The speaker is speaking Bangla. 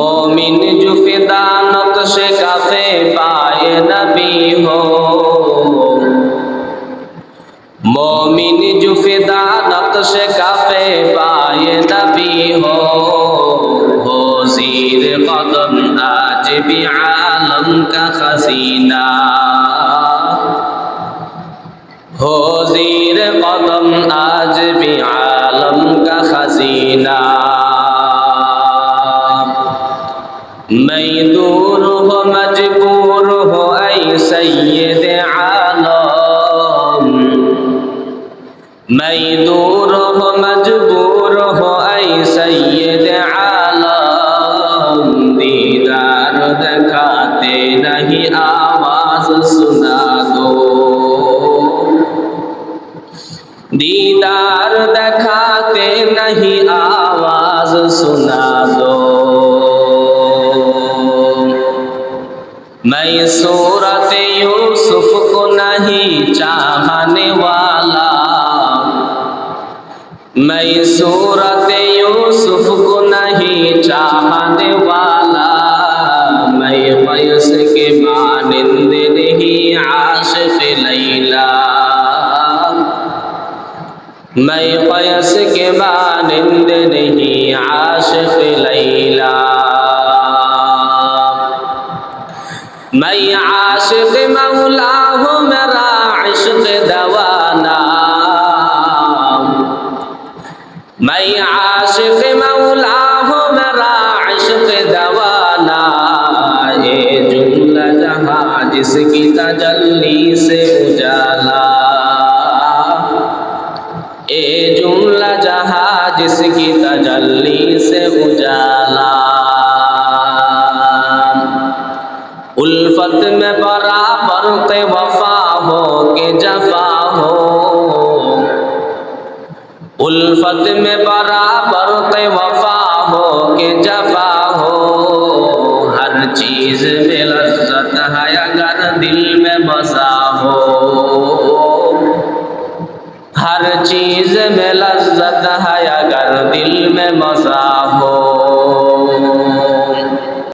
মমিন জুফি দানত সে কাছে পায় নবী হো মমিন জুফি দানত সে কাছে পায় নবী হো হোজির কদম আজ বি আলম কা খাসিনা হোজির কদম আজ বি আলম কা খাসিনা ميدور هو مجبور هو أي سيد عالم ميدور هو مجبور هو أي سيد عالم دیدار دکھاتے نہیں آواز سنا دو دیدار دکھاتے نہیں آواز سنا میں صورت یوسف کو نہیں چاہنے والا میں صورت یوسف کو نہیں چاہنے والا میں پیس کے مانند نہیں عاشق لیلا میں پیس کے مانند نہیں عاشق لیلا आशिक मौला हो मेरा आशिक दवाना मैं आशिक मौला हो मेरा आशिक दवाना ये जुमला जहाँ जिसकी तजल्ली से उजाला ए जुमला जहाँ जिसकी तजल्ली से उजाला उल्फत में बराबर के वफा हो के जफा हो उल्फत में बराबर के वफा हो के जफा हो हर चीज़ में लज्जत है अगर दिल में बसा हो हर चीज़ में लज्जत है अगर दिल में मसा हो